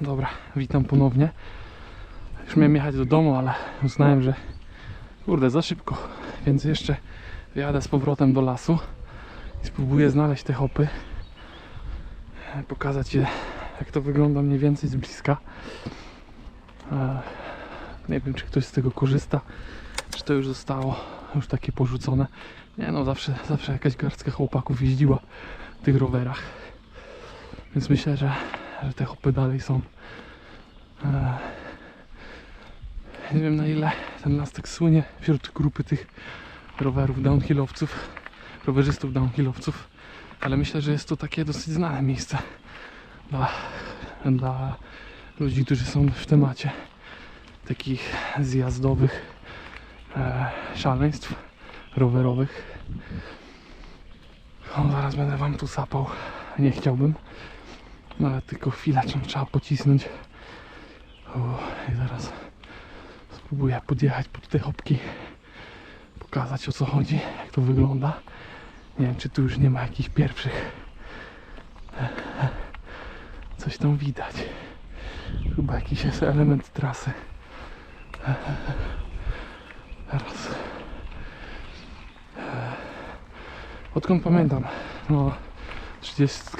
Dobra, witam ponownie. Już miałem jechać do domu, ale uznałem, że kurde, za szybko. Więc jeszcze jadę z powrotem do lasu i spróbuję znaleźć te hopy. Pokazać je, jak to wygląda mniej więcej z bliska. E, Nie wiem, czy ktoś z tego korzysta, czy to już zostało już takie porzucone. Nie no, zawsze, zawsze jakaś garstka chłopaków jeździła w tych rowerach. Więc myślę, że, że te hopy dalej są. E, nie wiem na ile ten las tak słynie wśród grupy tych rowerów downhillowców, rowerzystów downhillowców, ale myślę, że jest to takie dosyć znane miejsce dla, dla ludzi, którzy są w temacie takich zjazdowych e, szaleństw rowerowych. O, zaraz będę wam tu sapał. Nie chciałbym. No ale tylko chwilę czym trzeba pocisnąć. O, i zaraz spróbuję podjechać pod te hopki. Pokazać o co chodzi, jak to wygląda. Nie wiem czy tu już nie ma jakichś pierwszych. Coś tam widać. Chyba jakiś jest element trasy. Teraz. Odkąd pamiętam, no 30 w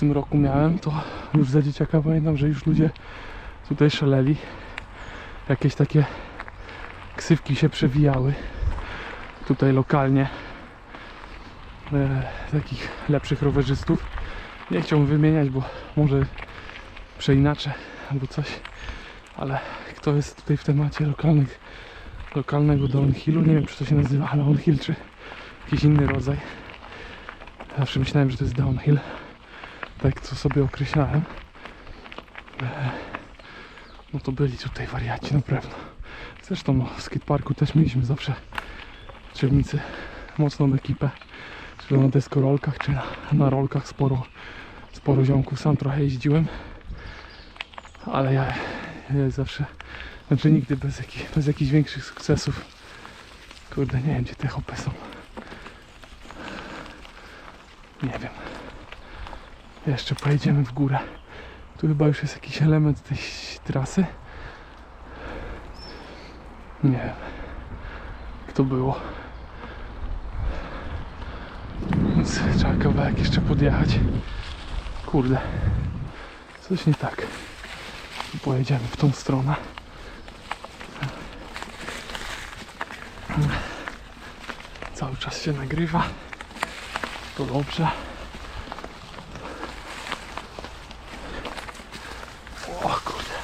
tym roku miałem, to już za dzieciaka pamiętam, że już ludzie tutaj szaleli. Jakieś takie ksywki się przewijały tutaj lokalnie e, takich lepszych rowerzystów. Nie chciałbym wymieniać, bo może przeinaczę albo coś, ale kto jest tutaj w temacie lokalnych, lokalnego downhillu, nie wiem czy to się nazywa downhill czy jakiś inny rodzaj. Zawsze myślałem, że to jest downhill. Tak to sobie określałem. E, No to byli tutaj wariaci na pewno. Zresztą no, w skateparku też mieliśmy zawsze w Trzebnicy mocną ekipę. Czy na deskorolkach, czy na, na rolkach sporo, sporo ziomków. Sam trochę jeździłem. Ale ja, ja zawsze, znaczy nigdy bez, bez jakichś większych sukcesów. Kurde, nie wiem gdzie te hopy są. Nie wiem. Jeszcze pojedziemy w górę. Tu chyba już jest jakiś element tej trasy. Nie wiem. Jak to było. Więc trzeba kawałek jeszcze podjechać. Kurde. Coś nie tak. Pojedziemy w tą stronę. Cały czas się nagrywa. To dobrze. O kurde.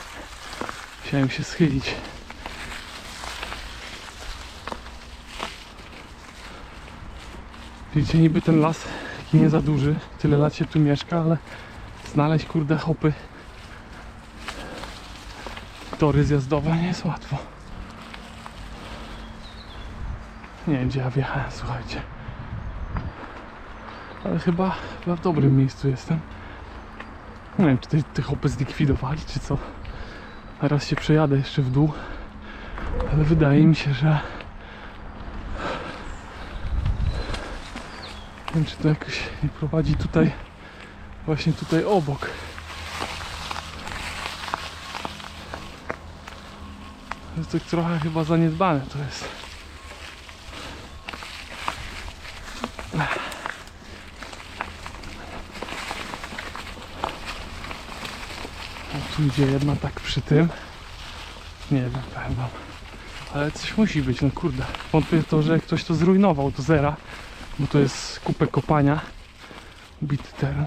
Musiałem się schylić. Widzicie, niby ten las nie za duży. Tyle lat się tu mieszka, ale znaleźć kurde hopy. Tory zjazdowe nie jest łatwo. Nie wiem gdzie ja wjechałem, słuchajcie. Ale chyba, chyba w dobrym miejscu jestem. Nie wiem, czy te, te hopy zlikwidowali, czy co. Teraz się przejadę jeszcze w dół. Ale wydaje mi się, że... Nie wiem, czy to jakoś nie prowadzi tutaj... Właśnie tutaj obok. To jest tak trochę chyba zaniedbane to jest. Tu idzie jedna tak przy tym. Nie wiem, powiem wam. Ale coś musi być, no kurde. Wątpię to, że ktoś to zrujnował do zera. Bo to jest kupę kopania. Ubity teren.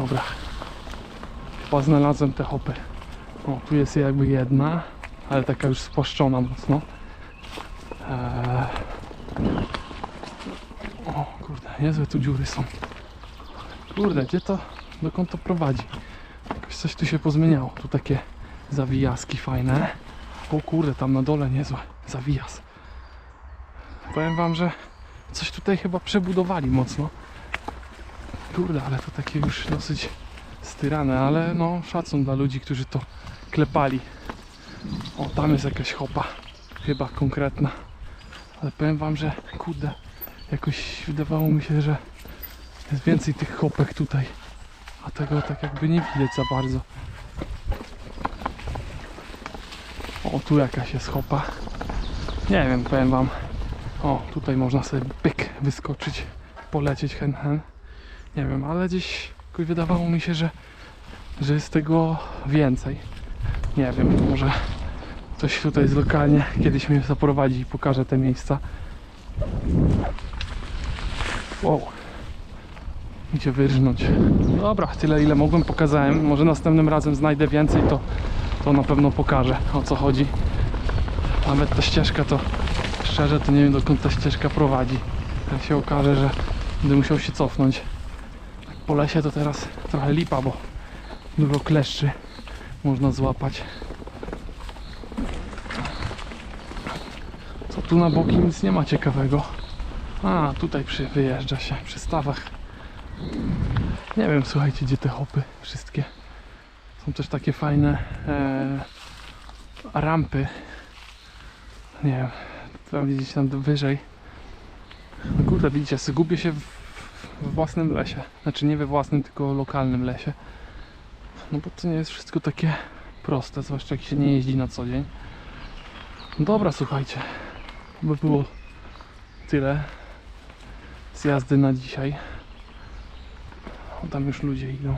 Dobra. Chyba znalazłem te hopy. O, tu jest jakby jedna, ale taka już spłaszczona mocno. Eee... O kurde, niezłe tu dziury są. Kurde, gdzie to, dokąd to prowadzi? Jakoś coś tu się pozmieniało. Tu takie zawijaski fajne. O kurde, tam na dole niezłe. Zawijas. Powiem wam, że coś tutaj chyba przebudowali mocno. Kurde, ale to takie już dosyć styrane, ale no szacun dla ludzi, którzy to klepali. O, tam jest jakaś chopa. Chyba konkretna. Ale powiem wam, że kurde, jakoś wydawało mi się, że jest więcej tych chopek tutaj. A tego tak jakby nie widać za bardzo. O, tu jakaś jest chopa. Nie wiem, powiem wam. O, tutaj można sobie pyk wyskoczyć, polecieć hen hen. Nie wiem, ale gdzieś wydawało mi się, że, że jest tego więcej. Nie wiem, może ktoś tutaj z lokalnie kiedyś mnie zaprowadzi i pokaże te miejsca. Wow. Idzie wyrżnąć. Dobra, tyle ile mogłem pokazałem. Może następnym razem znajdę więcej, to, to na pewno pokażę o co chodzi. Nawet ta ścieżka to szczerze to nie wiem dokąd ta ścieżka prowadzi. Jak się okaże, że będę musiał się cofnąć. Po lesie to teraz trochę lipa, bo dużo kleszczy można złapać. Co tu na boki nic nie ma ciekawego. A, tutaj przy, wyjeżdża się przy stawach. Nie wiem, słuchajcie, gdzie te hopy wszystkie. Są też takie fajne e, rampy. Nie wiem, tam widzicie tam wyżej. No kurde, widzicie, zgubię się w, w własnym lesie. Znaczy nie we własnym, tylko lokalnym lesie. No bo to nie jest wszystko takie proste, zwłaszcza jak się nie jeździ na co dzień. No dobra, słuchajcie. By było tyle z jazdy na dzisiaj. O, tam już ludzie idą.